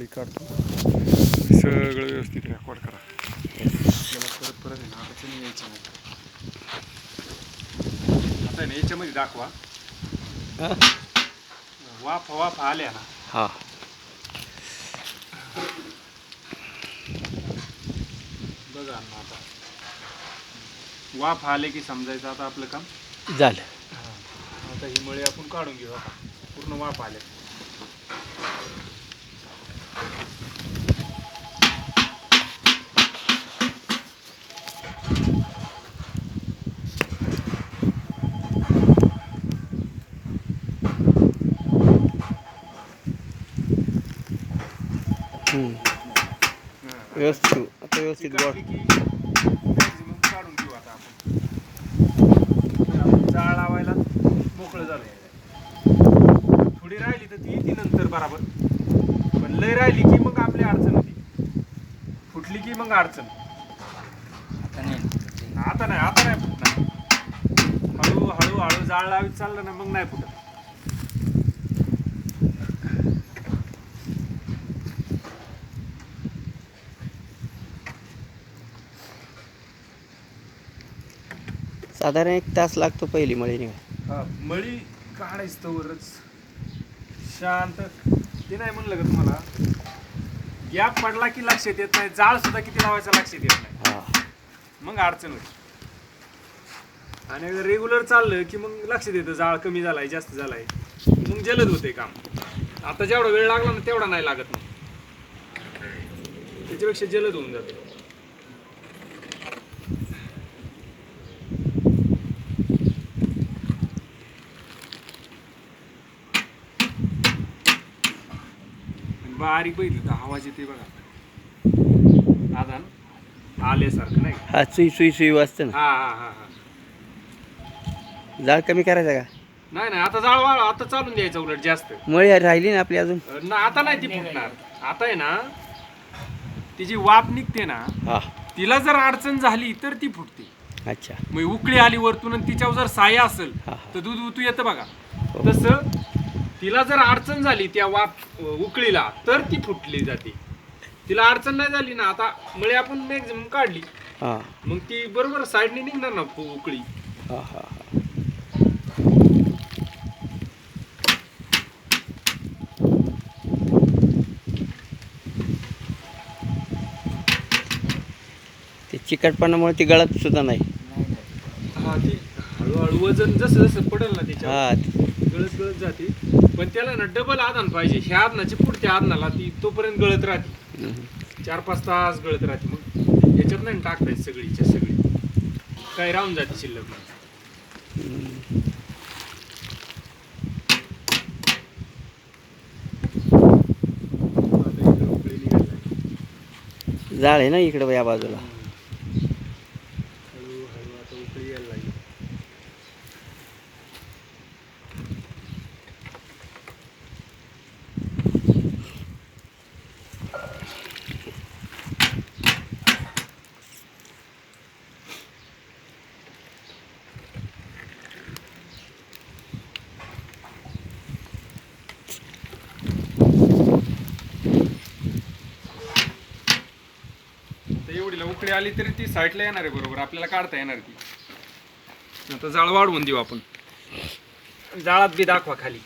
मळी काढतो. सगळं व्यवस्थित रेकॉर्ड करा. आपल्याला परत परत आहे ना अडचणी यायच्या नाही. आता ना याच्यामध्ये दाखवा. वाफ वाफ आल्या ना. हा. बघा ना आता. वाफ आले की समजायचं आता आपलं काम? झालं. आता ही मळी आपण काढून घेऊ. आता पूर्ण वाफ आले व्यवस्थित आता व्यवस्थित maximum काढून घेऊ आता आपण जाळ लावायला मोकळं झालं थोडी राहिली तर ती नंतर बराबर. पण लय राहिली की मग आपली अडचण होती. फुटली की मग अडचण. आता नाही आता नाही फुटणार. हळू हळू हळू जाळ लावीत चाललं ना मग नाही फुटत. साधारण एक तास लागतो पहिली मळी निघाय हा, मळी काढायच तवरच शांत. ते नाही म्हणलं का तुम्हाला? गॅप पडला की लक्षात येत नाही जाळ सुद्धा किती लावायचा लक्षात येत नाही. हा. मग अडचण होती. आणि रेग्युलर चाललं की मग लक्षात येतं जाळ कमी झालाय जास्त झालाय. मग जलद होते काम. आता जेवढा वेळ लागला ना तेवढा नाही लागत मग. त्याच्यापेक्षा जलद होऊन जाते. बारीक बघितलं तर आवाज येते बघा. आदान आल्यासारखं नाही? हा सुई सुई सुई वाजतं ना. हा हा हा हा. जाळ कमी करायचा का? नाही नाही आता जाळ वाळ आता चालून द्यायचं उलट जास्त. मळी राहिली ना आपली अजून? ना आता नाही ती फुटणार. आता आहे ना तिची वाफ निघते ना हा. तिला जर अडचण झाली तर ती फुटते. अच्छा. मग उकळी आली वरतून आणि तिच्यावर जर साया असेल हा. तर दूध उतू येतं बघा. हो. तसं तिला जर अडचण झाली त्या वाफ उकळीला तर ती फुटली जाते. तिला अडचण नाही झाली ना आता मळे आपण मॅक्झिमम काढली. हा. मग ती बरोबर साईडने निघणार ना उकळी. हा हा हा. ते चिकटपणामुळे ती गळत सुद्धा नाही. हा ती हळूहळू वजन जसं जसं पडेल ना त्याच्या हा. गळत गळत जाते. पण त्याला ना डबल आधान पाहिजे. ह्या आधनाची पुढच्या आधनाला ती तोपर्यंत गळत राहते. चार पाच तास गळत राहते. मग याच्यात नाही टाकतायत सगळीच्या सगळी. काय राहून जाते शिल्लक जाळे इकडं जाळ आहे ना इकडं या बाजूला हळूहळू आता उकळी यायला लागली आता आली तरी ती साईडला येणार आहे बरोबर. आपल्याला काढता येणार ती. आता जाळ वाढवून देऊ आपण. जाळात बी दाखवा खाली.